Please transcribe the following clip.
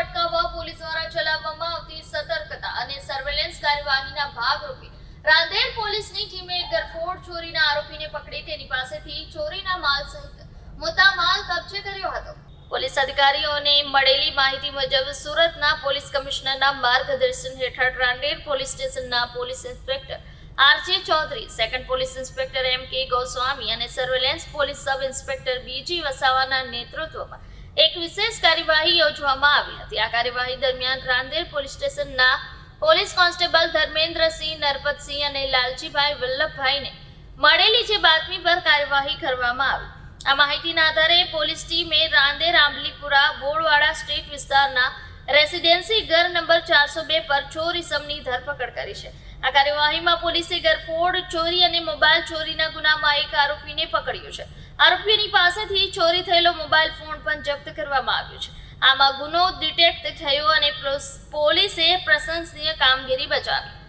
અટકાવવા પોલીસ દ્વારા ચલાવવામાં આવતી સતર્કતા અને સર્વેલન્સ કાર્યવાહીના ભાગરૂપે પોલીસની ટીમે ગરફોડ ચોરીના આરોપીને પકડી તેની પાસેથી ચોરીના માલ સહિત મુદ્દામાલ કબજે કર્યો હતો. પોલીસ અધિકારીઓને મળેલી માહિતી મુજબ સુરતના પોલીસ કમિશનરના માર્ગદર્શન હેઠળ રાંદેર પોલીસ સ્ટેશનના police inspector RJ Chaudhari second police inspector M K Goswami અને સર્વેલન્સ પોલીસ સબ ઇન્સ્પેક્ટર બીજી વસાવાના નેતૃત્વમાં એક વિશેષ કાર્યવાહી યોજવામાં આવી હતી. આ કાર્યવાહી દરમિયાન રાંદેર પોલીસ સ્ટેશનના પોલીસ કોન્સ્ટેબલ ધર્મેન્દ્રસિંહ, નરપતસિંહ અને લાલજીભાઈ વલ્લભભાઈને મળેલી જે બાતમી પર કાર્યવાહી કરવામાં આવી. આ માહિતીના આધારે પોલીસ ટીમે રાંદેર, આંબલીપુરા બોળવાડા સ્ટ્રીટ વિસ્તારના રેસિડેન્સી ઘર નંબર ચારસો બે પર ચોર ઇસમની ધરપકડ કરી છે. આ કાર્યવાહીમાં પોલીસે ગરફોડ ચોરી અને મોબાઈલ ચોરીના ગુનામાં એક આરોપીને પકડ્યો છે. આરોપીની પાસેથી ચોરી થયેલો મોબાઈલ ફોન પણ જપ્ત કરવામાં આવ્યો છે. આમાં ગુનો ડિટેક્ટ થયો અને પોલીસે પ્રશંસનીય કામગીરી બજાવી.